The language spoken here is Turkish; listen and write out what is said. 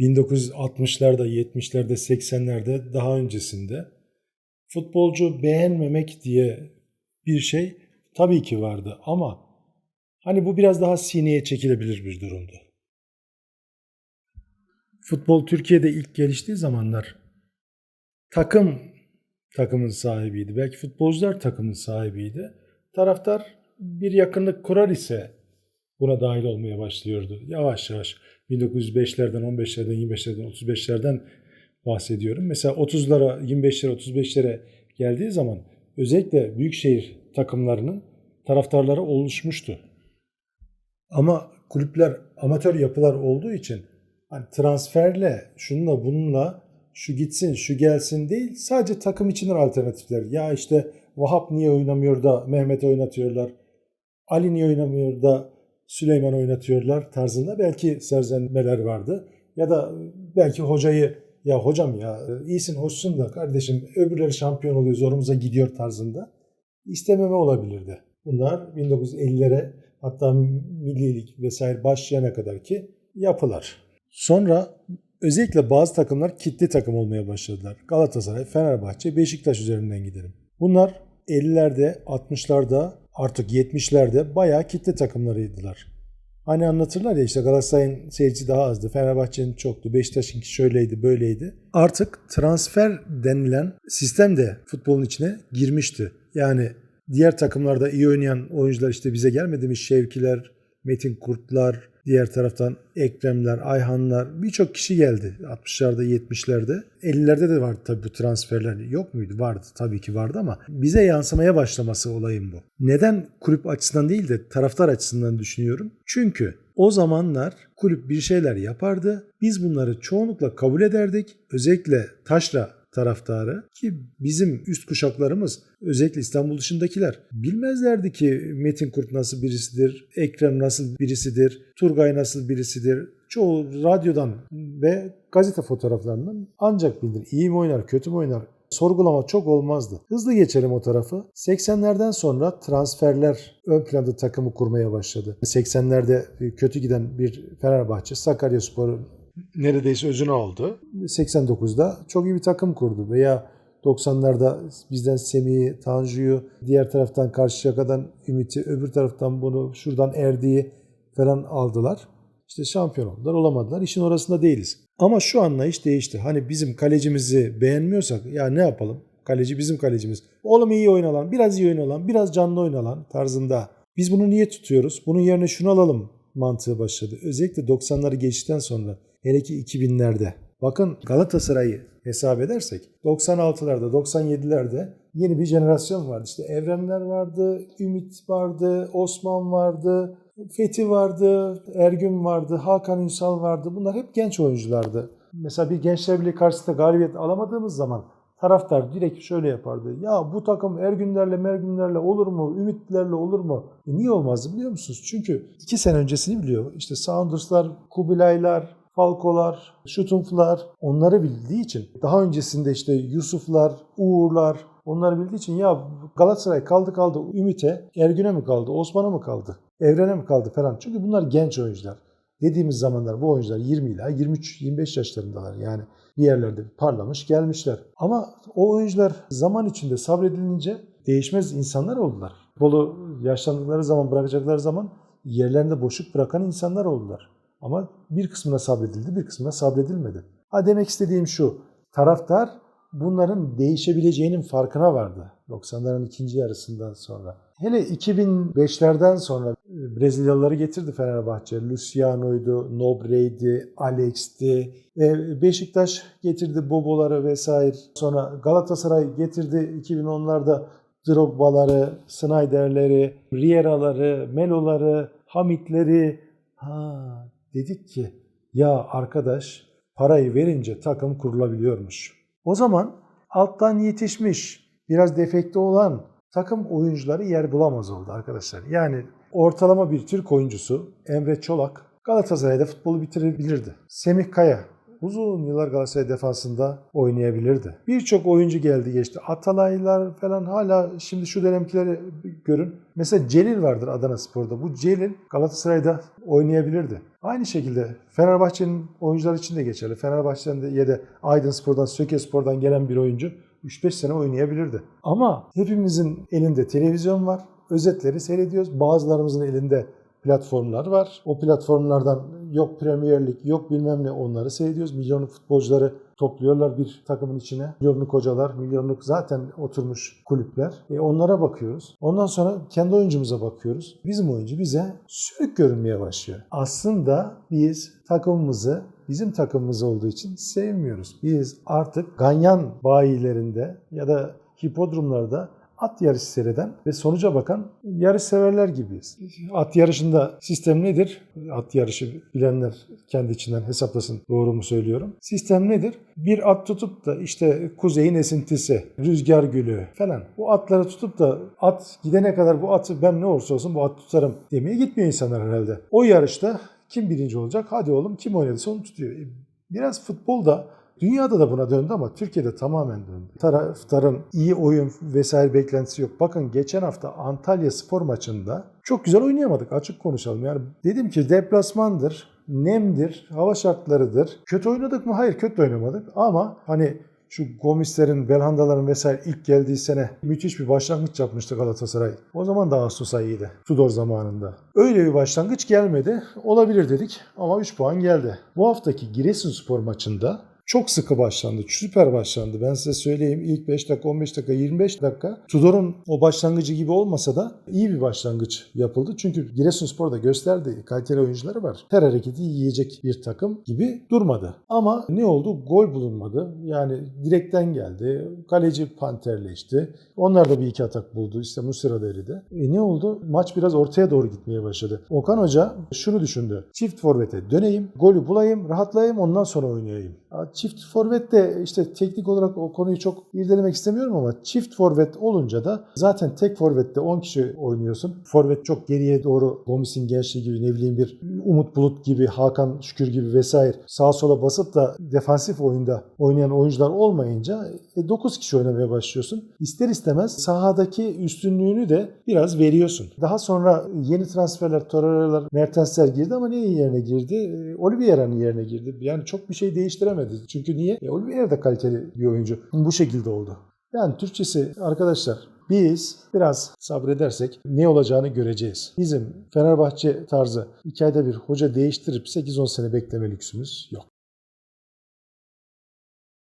1960'larda, 70'lerde, 80'lerde daha öncesinde futbolcu beğenmemek diye bir şey tabii ki vardı ama hani bu biraz daha sineye çekilebilir bir durumdu. Futbol Türkiye'de ilk geliştiği zamanlar takım takımın sahibiydi. Belki futbolcular takımın sahibiydi. Taraftar bir yakınlık kurar ise buna dahil olmaya başlıyordu. Yavaş yavaş 1905'lerden, 15'lerden, 25'lerden, 35'lerden bahsediyorum. Mesela 30'lara, 25'lere, 35'lere geldiği zaman özellikle büyükşehir takımlarının taraftarları oluşmuştu. Ama kulüpler amatör yapılar olduğu için hani transferle, şununla bununla şu gitsin, şu gelsin değil. Sadece takım için alternatifler. Ya işte Vahap niye oynamıyor da Mehmet oynatıyorlar. Ali niye oynamıyor da Süleyman oynatıyorlar tarzında belki serzenmeler vardı. Ya da belki hocayı ya hocam ya iyisin hoşsun da kardeşim öbürleri şampiyon oluyor zorumuza gidiyor tarzında istememe olabilirdi. Bunlar 1950'lere hatta millilik vesaire başlayana kadar ki yapılar. Sonra özellikle bazı takımlar kitli takım olmaya başladılar. Galatasaray, Fenerbahçe, Beşiktaş üzerinden gidelim. Bunlar 50'lerde, 60'larda, artık 70'lerde bayağı kitle takımlarıydılar. Hani anlatırlar ya işte Galatasaray'ın seyirci daha azdı, Fenerbahçe'nin çoktu, Beşiktaş'ınki şöyleydi, böyleydi. Artık transfer denilen sistem de futbolun içine girmişti. Yani diğer takımlarda iyi oynayan oyuncular işte bize gelmedi mi? Şevkiler, Metin Kurtlar, diğer taraftan Ekremler, Ayhanlar birçok kişi geldi 60'larda, 70'lerde. 50'lerde de vardı tabii bu transferler. Yok muydu? Vardı tabii ki vardı ama bize yansımaya başlaması olayım bu. Neden kulüp açısından değil de taraftar açısından düşünüyorum? Çünkü o zamanlar kulüp bir şeyler yapardı. Biz bunları çoğunlukla kabul ederdik. Özellikle taşra taraftarı ki bizim üst kuşaklarımız özellikle İstanbul dışındakiler bilmezlerdi ki Metin Kurt nasıl birisidir, Ekrem nasıl birisidir, Turgay nasıl birisidir. Çoğu radyodan ve gazete fotoğraflarından ancak bilir. İyi mi oynar, kötü mü oynar, sorgulama çok olmazdı. Hızlı geçelim o tarafı. 80'lerden sonra transferler ön planda takımı kurmaya başladı. 80'lerde kötü giden bir Fenerbahçe, Sakaryaspor'un neredeyse özünü aldı. 89'da çok iyi bir takım kurdu veya 90'larda bizden Semih'i, Tanju'yu, diğer taraftan Karşıyaka'dan Ümit'i, öbür taraftan bunu şuradan Erdi'yi falan aldılar. İşte şampiyon oldular, olamadılar. İşin orasında değiliz. Ama şu anlayış değişti. Hani bizim kalecimizi beğenmiyorsak ya ne yapalım? Kaleci bizim kalecimiz. Oğlum iyi oynalan, biraz iyi oynalan, biraz canlı oynalan tarzında. Biz bunu niye tutuyoruz? Bunun yerine şunu alalım mantığı başladı. Özellikle 90'ları geçtikten sonra hele ki 2000'lerde. Bakın Galatasaray'ı hesap edersek 96'larda 97'lerde yeni bir jenerasyon vardı. İşte Evrenler vardı, Ümit vardı, Osman vardı, Fethi vardı, Ergün vardı, Hakan Ünsal vardı. Bunlar hep genç oyunculardı. Mesela bir Gençler Birliği karşısında galibiyet alamadığımız zaman taraftar direkt şöyle yapardı. Ya bu takım Ergünlerle Mergünlerle olur mu? Ümitlerle olur mu? E niye olmazdı biliyor musunuz? Çünkü iki sene öncesini biliyor. İşte Sounders'lar, Kubilaylar, Falkolar, Şutumflar onları bildiği için daha öncesinde işte Yusuflar, Uğurlar onları bildiği için ya Galatasaray kaldı kaldı Ümit'e, Ergün'e mi kaldı, Osman'a mı kaldı, Evren'e mi kaldı falan. Çünkü bunlar genç oyuncular. Dediğimiz zamanlar bu oyuncular 20 ila 23-25 yaşlarındalar. Yani bir yerlerde parlamış gelmişler. Ama o oyuncular zaman içinde sabredilince değişmez insanlar oldular. Bolu yaşlandıkları zaman bırakacakları zaman yerlerinde boşluk bırakan insanlar oldular. Ama bir kısmına sabredildi, bir kısmına sabredilmedi. Ha demek istediğim şu, taraftar bunların değişebileceğinin farkına vardı 90'ların ikinci yarısından sonra. Hele 2005'lerden sonra Brezilyalıları getirdi Fenerbahçe. Luciano'ydu, Nobre'ydi, Alex'ti. E, Beşiktaş getirdi Bobo'ları vesaire. Sonra Galatasaray getirdi 2010'larda Drogba'ları, Snyder'leri, Riera'ları, Melo'ları, Hamit'leri. Ha dedik ki ya arkadaş parayı verince takım kurulabiliyormuş. O zaman alttan yetişmiş, biraz defekte olan takım oyuncuları yer bulamaz oldu arkadaşlar. Yani ortalama bir Türk oyuncusu Emre Çolak Galatasaray'da futbolu bitirebilirdi. Semih Kaya uzun yıllar Galatasaray defansında oynayabilirdi. Birçok oyuncu geldi geçti. Atalaylar falan hala şimdi şu dönemkileri görün. Mesela Celil vardır Adana Spor'da. Bu Celil Galatasaray'da oynayabilirdi. Aynı şekilde Fenerbahçe'nin oyuncular için de geçerli. Fenerbahçe'den de ya da Aydın Spor'dan, Söke Spor'dan gelen bir oyuncu 3-5 sene oynayabilirdi. Ama hepimizin elinde televizyon var. Özetleri seyrediyoruz. Bazılarımızın elinde platformlar var. O platformlardan yok Premier Lig, yok bilmem ne onları seyrediyoruz. Milyonluk futbolcuları topluyorlar bir takımın içine. Milyonluk hocalar, milyonluk zaten oturmuş kulüpler. E onlara bakıyoruz. Ondan sonra kendi oyuncumuza bakıyoruz. Bizim oyuncu bize sürük görünmeye başlıyor. Aslında biz takımımızı bizim takımımız olduğu için sevmiyoruz. Biz artık ganyan bayilerinde ya da hipodromlarda at yarışı seyreden ve sonuca bakan yarış severler gibiyiz. At yarışında sistem nedir? At yarışı bilenler kendi içinden hesaplasın doğru mu söylüyorum. Sistem nedir? Bir at tutup da işte kuzeyin esintisi, rüzgar gülü falan. Bu atları tutup da at gidene kadar bu atı ben ne olursa olsun bu at tutarım demeye gitmiyor insanlar herhalde. O yarışta kim birinci olacak? Hadi oğlum kim oynadıysa onu tutuyor. E, Biraz futbolda Dünyada da buna döndü ama Türkiye'de tamamen döndü. Taraftarın iyi oyun vesaire beklentisi yok. Bakın geçen hafta Antalya spor maçında çok güzel oynayamadık açık konuşalım. Yani dedim ki deplasmandır, nemdir, hava şartlarıdır. Kötü oynadık mı? Hayır kötü oynamadık ama hani şu Gomislerin, Belhandaların vesaire ilk geldiği sene müthiş bir başlangıç yapmıştı Galatasaray. O zaman da Ağustos ayıydı. Tudor zamanında. Öyle bir başlangıç gelmedi. Olabilir dedik ama 3 puan geldi. Bu haftaki Giresunspor maçında çok sıkı başlandı. Süper başlandı. Ben size söyleyeyim. İlk 5 dakika, 15 dakika, 25 dakika. Tudor'un o başlangıcı gibi olmasa da iyi bir başlangıç yapıldı. Çünkü Giresunspor da gösterdi. Kaliteli oyuncuları var. Her hareketi yiyecek bir takım gibi durmadı. Ama ne oldu? Gol bulunmadı. Yani direkten geldi. Kaleci panterleşti. Onlar da bir iki atak buldu. İşte Muslera deridi. E ne oldu? Maç biraz ortaya doğru gitmeye başladı. Okan Hoca şunu düşündü. Çift forvete döneyim, golü bulayım, rahatlayayım ondan sonra oynayayım. Çift forvet de işte teknik olarak o konuyu çok irdelemek istemiyorum ama çift forvet olunca da zaten tek forvette 10 kişi oynuyorsun. Forvet çok geriye doğru Gomis'in gençliği gibi ne bileyim bir Umut Bulut gibi, Hakan Şükür gibi vesaire sağa sola basıp da defansif oyunda oynayan oyuncular olmayınca e, 9 kişi oynamaya başlıyorsun. İster istemez sahadaki üstünlüğünü de biraz veriyorsun. Daha sonra yeni transferler, Torreira'lar, Mertensler girdi ama neyin yerine girdi? E, Oliveira'nın yerine girdi. Yani çok bir şey değiştiremedi. Çünkü niye? E, Oliveira da kaliteli bir oyuncu. Bu şekilde oldu. Yani Türkçesi arkadaşlar biz biraz sabredersek ne olacağını göreceğiz. Bizim Fenerbahçe tarzı iki ayda bir hoca değiştirip 8-10 sene bekleme lüksümüz yok.